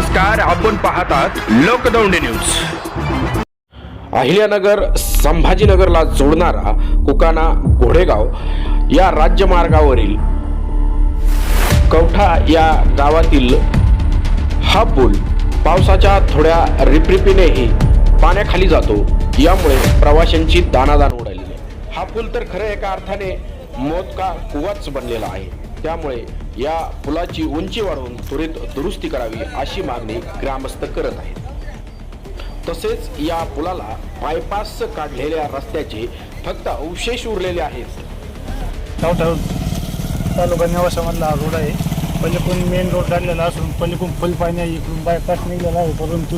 नमस्कार आपण पाहतात लोकदौंडी न्यूज. अहिल्यानगर संभाजीनगरला जोडणारा कुकाना घोडेगाव या राज्यमार्गावरील कवठा या गावातील हा पूल पावसाच्या थोड्या रिपरिपीनेही पाण्याखाली जातो. यामुळे प्रवाशांची दानादान उडाली. हा पूल तर खरं एका अर्थाने मोदका कुवाच बनलेला आहे. त्यामुळे या पुलाची उंची वाढवून त्वरित दुरुस्ती करावी अशी मागणी ग्रामस्थ करत आहेत. तसेच या पुलाला बायपास काढलेल्या रस्त्याचे फक्त अवशेष उरलेले आहेत. कवठा तालुका नेवासामधला हा रोड आहे. पलीकडून मेन रोड काढलेला असून पलीकडून फुल पाणी इकडून बायपास निघलेला आहे. परंतु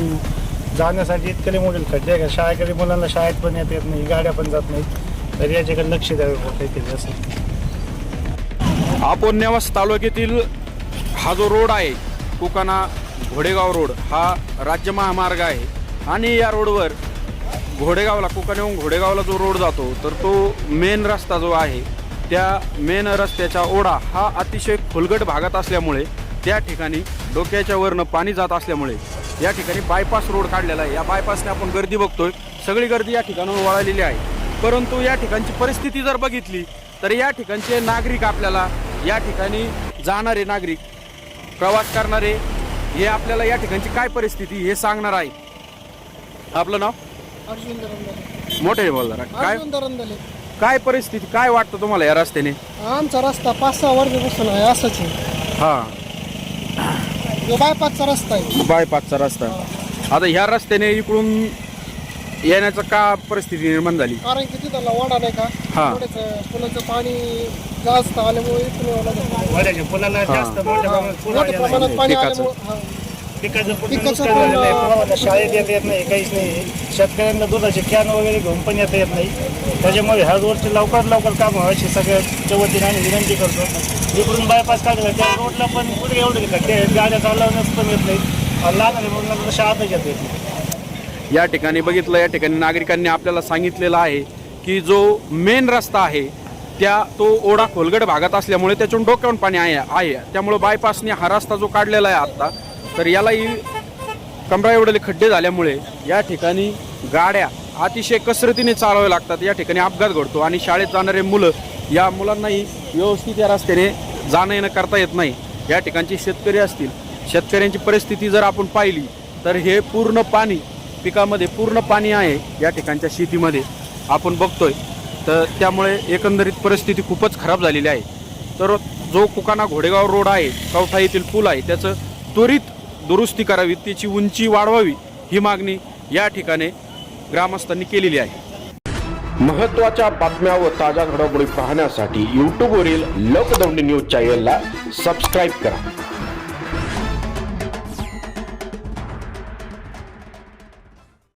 जाण्यासाठी इतके मोठे खड्डे आहे का शाळेकडे मुलांना शाळेत पण येत येत नाही. गाड्या पण जात नाहीत. तर याच्याकडे लक्ष द्यावे काहीतरी असं आपण तालुक्यातील हा जो रोड आहे कोकणा घोडेगाव रोड हा राज्य महामार्ग आहे. आणि या रोडवर घोडेगावला कोकणाहून घोडेगावला जो रोड जातो तर तो मेन रस्ता जो आहे त्या मेन रस्त्याचा ओढा हा अतिशय खुलगट भागात असल्यामुळे त्या ठिकाणी डोक्याच्या वरनं पाणी जात असल्यामुळे या ठिकाणी बायपास रोड काढलेला आहे. या बायपासने आपण गर्दी बघतोय. सगळी गर्दी या ठिकाणावर वळालेली आहे. परंतु या ठिकाणची परिस्थिती जर बघितली तर या ठिकाणचे नागरिक आपल्याला या ठिकाणी जाणारे नागरिक प्रवास करणारे हे आपल्याला या ठिकाणची काय परिस्थिती हे सांगणार आहे आपलं नाव? अर्जुन मोठे बोलणार. काय? काय परिस्थिती काय वाटतं तुम्हाला या रस्त्याने? आमचा रस्ता पाच सहा वर्षापासून आहे असंच आहे. हा. बायपासचा रस्ता आहे. बायपासचा रस्ता. आता ह्या रस्त्याने इकडून येण्याचं का परिस्थिती निर्माण झाली? कारण की तिथं वाडा नाही का? हा. पुलाचं पाणी जास्त आल्यामुळे. वड्याच्या पुलाला जास्त मोठ्या प्रमाणात पूर मोठ्या आलेला आहे. प्रमाणात पाणी पिकाचं. आल्यामुळे हा. पिकाचं पूर्ण पिकाचं नुकसान झालेलं आहे पूर्ण- कोणाला शाळेत येता येत नाही काहीच नाही शेतकऱ्यांना दुधाचे कॅन वगैरे घेऊन पण येता येत नाही त्याच्यामुळे ह्या रोडचे लवकरात लवकर काम व्हावं अशी सगळ्याच्या वतीने आम्ही विनंती करतो इकडून बायपास काढला त्या रोडला पण पुढे एवढे गाड्या चालवण्यास पण येत नाही आणि लहान मुलांना तर शाळेतच येत नाही या ठिकाणी बघितलं या ठिकाणी नागरिकांनी आपल्याला सांगितलेलं आहे की जो मेन रस्ता आहे त्या तो ओढा खोलगड भागात असल्यामुळे त्याच्यातून डोक्यावरून पाणी आहे आहे. त्यामुळे बायपासने हा रस्ता जो काढलेला आहे आत्ता तर यालाही कमरा एवढे खड्डे झाल्यामुळे या ठिकाणी गाड्या अतिशय कसरतीने चालवाव्या लागतात. या ठिकाणी अपघात घडतो आणि शाळेत जाणारे मुलं या मुलांनाही व्यवस्थित या रस्त्याने जाणं येणं करता येत नाही. या ठिकाणचे शेतकरी असतील शेतकऱ्यांची परिस्थिती जर आपण पाहिली तर हे पूर्ण पाणी पिकामध्ये पूर्ण पाणी आहे या ठिकाणच्या शेतीमध्ये. आपण बघतोय तर त्यामुळे एकंदरीत परिस्थिती खूपच खराब झालेली आहे. तर जो कुकाना घोडेगाव रोड आहे कवठा येथील पूल आहे त्याचं त्वरित दुरुस्ती करावी त्याची उंची वाढवावी ही मागणी या ठिकाणी ग्रामस्थांनी केलेली आहे. महत्त्वाच्या बातम्या व ताज्या घडामोडी पाहण्यासाठी यूट्यूबवरील लोकदौंडी न्यूज चॅनलला सबस्क्राईब करा.